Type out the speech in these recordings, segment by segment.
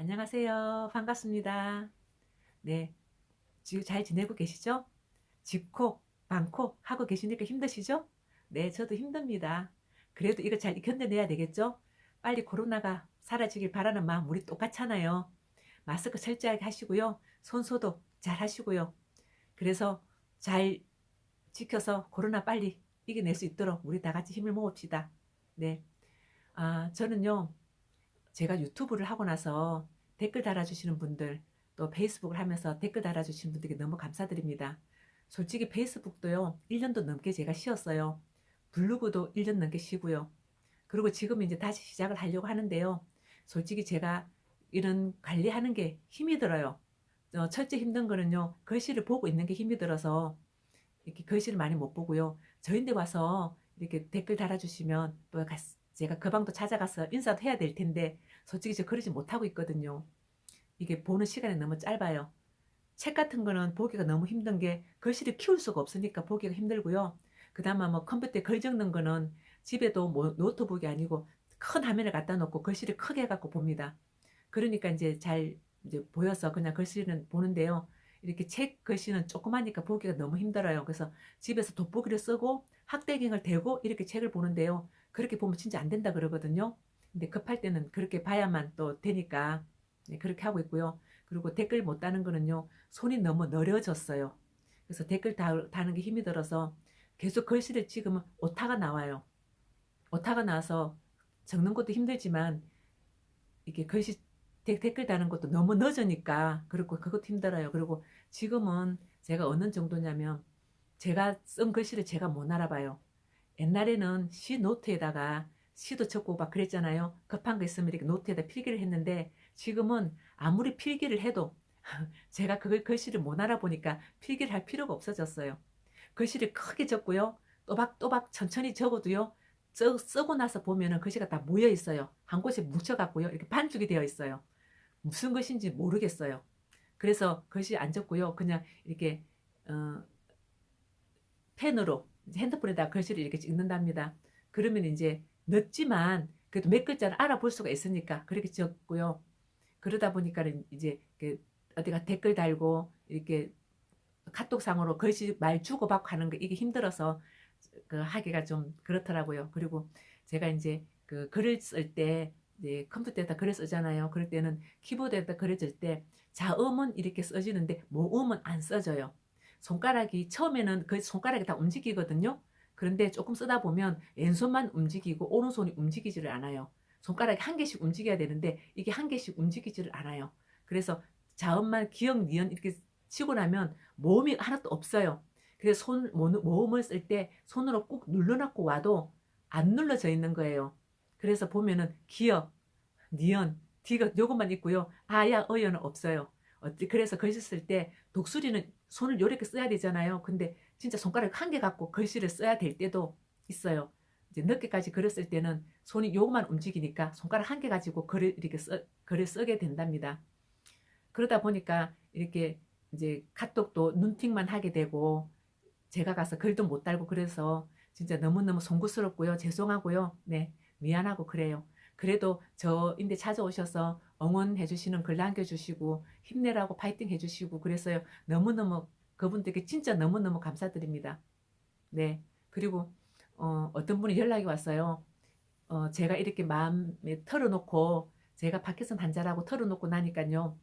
안녕하세요. 반갑습니다. 네. 지금 잘 지내고 계시죠? 집콕, 방콕 하고 계시니까 힘드시죠? 네, 저도 힘듭니다. 그래도 이거 잘 견뎌내야 되겠죠? 빨리 코로나가 사라지길 바라는 마음 우리 똑같잖아요. 마스크 철저하게 하시고요. 손 소독 잘 하시고요. 그래서 잘 지켜서 코로나 빨리 이겨낼 수 있도록 우리 다 같이 힘을 모읍시다. 네. 아, 저는요. 제가 유튜브를 하고 나서 댓글 달아주시는 분들 또 페이스북을 하면서 댓글 달아주시는 분들께 너무 감사드립니다. 솔직히 페이스북도요 1년도 넘게 제가 쉬었어요. 블로그도 1년 넘게 쉬고요. 그리고 지금 이제 다시 시작을 하려고 하는데요. 솔직히 제가 이런 관리하는 게 힘이 들어요. 어, 첫째 힘든 거는요 글씨를 보고 있는 게 힘이 들어서 이렇게 글씨를 많이 못 보고요. 저인데 와서 이렇게 댓글 달아주시면 또 제가 그 방도 찾아가서 인사도 해야 될 텐데 솔직히 저 그러지 못하고 있거든요. 이게 보는 시간이 너무 짧아요. 책 같은 거는 보기가 너무 힘든 게 글씨를 키울 수가 없으니까 보기가 힘들고요. 그 다음에 뭐 컴퓨터에 글 적는 거는 집에도 뭐 노트북이 아니고 큰 화면을 갖다 놓고 글씨를 크게 해갖고 봅니다. 그러니까 이제 잘 이제 보여서 그냥 글씨는 보는데요. 이렇게 책 글씨는 조그마니까 보기가 너무 힘들어요. 그래서 집에서 돋보기를 쓰고 학대경을 대고 이렇게 책을 보는데요. 그렇게 보면 진짜 안 된다 그러거든요. 근데 급할 때는 그렇게 봐야만 또 되니까 네, 그렇게 하고 있고요. 그리고 댓글 못 다는 거는요. 손이 너무 느려졌어요. 그래서 댓글 다, 다는 게 힘이 들어서 계속 글씨를 찍으면 오타가 나와요. 오타가 나와서 적는 것도 힘들지만 이게 글씨 댓글 다는 것도 너무 늦으니까 그리고 그것도 힘들어요. 그리고 지금은 제가 어느 정도냐면 제가 쓴 글씨를 제가 못 알아봐요. 옛날에는 시 노트에다가 시도 적고 막 그랬잖아요. 급한 거 있으면 이렇게 노트에다 필기를 했는데 지금은 아무리 필기를 해도 제가 그걸 글씨를 못 알아보니까 필기를 할 필요가 없어졌어요. 글씨를 크게 적고요. 또박또박 천천히 적어도요. 쓰 고 나서 보면은 글씨가 다 모여 있어요. 한 곳에 뭉쳐갖고요. 이렇게 반죽이 되어 있어요. 무슨 것인지 모르겠어요. 그래서 글씨 안 적고요. 그냥 이렇게 어, 펜으로 핸드폰에다 글씨를 이렇게 읽는답니다. 그러면 이제 늦지만 그래도 몇 글자를 알아볼 수가 있으니까 그렇게 적고요. 그러다 보니까 이제 어디가 댓글 달고 이렇게 카톡상으로 글씨 말 주고받고 하는 거 이게 힘들어서 그 하기가 좀 그렇더라고요. 그리고 제가 이제 그 글을 쓸때 이제 컴퓨터에다 글을 쓰잖아요. 그럴 때는 키보드에다 글을 쓸 때 자음은 이렇게 써지는데 모음은 안 써져요. 손가락이 처음에는 그 손가락이 다 움직이거든요. 그런데 조금 쓰다 보면 왼손만 움직이고 오른손이 움직이지를 않아요. 손가락이 한 개씩 움직여야 되는데 이게 한 개씩 움직이지를 않아요. 그래서 자음만 기억, 니은 이렇게 치고 나면 모음이 하나도 없어요. 그래서 손, 모음을 쓸 때 손으로 꾹 눌러놓고 와도 안 눌러져 있는 거예요. 그래서 보면은 기억, 니은, 디귿 요것만 있고요. 아야, 어여는 없어요. 그래서 글씨 쓸 때 독수리는 손을 요렇게 써야 되잖아요. 근데 진짜 손가락 한 개 갖고 글씨를 써야 될 때도 있어요. 이제 늦게까지 글을 쓸 때는 손이 요것만 움직이니까 손가락 한 개 가지고 글을 이렇게 써, 글을 쓰게 된답니다. 그러다 보니까 이렇게 이제 카톡도 눈팅만 하게 되고 제가 가서 글도 못 달고 그래서 진짜 너무너무 송구스럽고요. 죄송하고요. 네. 미안하고 그래요. 그래도 저인데 찾아오셔서 응원해 주시는 글 남겨주시고 힘내라고 파이팅 해주시고 그래서요. 너무너무 그분들께 진짜 너무너무 감사드립니다. 네. 그리고 어, 어떤 분이 연락이 왔어요. 어, 제가 이렇게 마음에 털어놓고 제가 밖에서 한자라고 털어놓고 나니까요.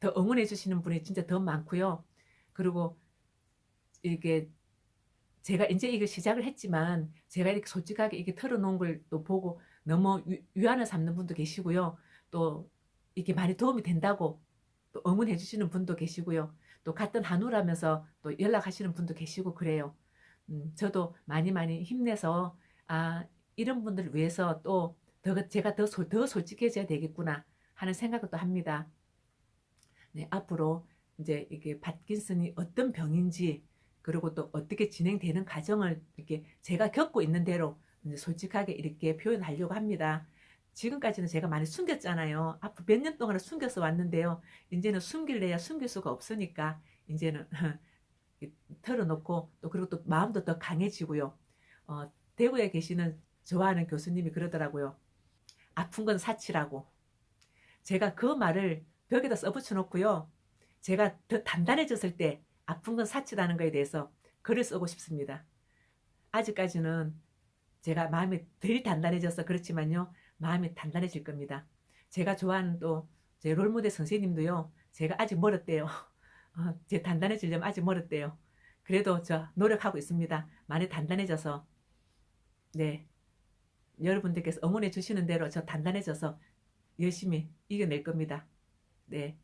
더 응원해 주시는 분이 진짜 더 많고요. 그리고 이렇게 제가 이제 이거 시작을 했지만 제가 이렇게 솔직하게 이게 털어놓은 걸 또 보고 너무 유, 안을 삼는 분도 계시고요. 또 이게 많이 도움이 된다고 또 응원해 주시는 분도 계시고요. 또 같은 한우라면서 또 연락하시는 분도 계시고 그래요. 음, 저도 많이 많이 힘내서 아 이런 분들을 위해서 또 더, 제가 더, 더 솔직해져야 되겠구나 하는 생각을 또 합니다. 네, 앞으로 이제 이게 파킨슨이 어떤 병인지 그리고 또 어떻게 진행되는 과정을 이렇게 제가 겪고 있는 대로 솔직하게 이렇게 표현하려고 합니다. 지금까지는 제가 많이 숨겼잖아요. 앞으로 몇 년 동안 숨겨서 왔는데요. 이제는 숨길래야 숨길 수가 없으니까 이제는 털어놓고 또 그리고 또 마음도 더 강해지고요. 어, 대구에 계시는 좋아하는 교수님이 그러더라고요. 아픈 건 사치라고. 제가 그 말을 벽에다 써붙여 놓고요. 제가 더 단단해졌을 때 아픈 건 사치다는 거에 대해서 글을 쓰고 싶습니다. 아직까지는 제가 마음이 덜 단단해져서 그렇지만요. 마음이 단단해질 겁니다. 제가 좋아하는 또 제 롤모델 선생님도요. 제가 아직 멀었대요. 어, 제 단단해지려면 아직 멀었대요. 그래도 저 노력하고 있습니다. 많이 단단해져서 네 여러분들께서 응원해 주시는 대로 저 단단해져서 열심히 이겨낼 겁니다. 네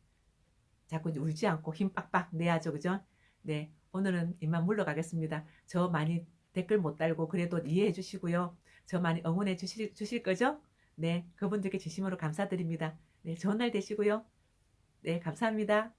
자꾸 울지 않고 힘 빡빡 내야죠, 그죠? 네 오늘은 이만 물러가겠습니다. 저 많이 댓글 못 달고 그래도 이해해 주시고요. 저 많이 응원해 주실, 주실 거죠? 네 그분들께 진심으로 감사드립니다. 네 좋은 날 되시고요. 네 감사합니다.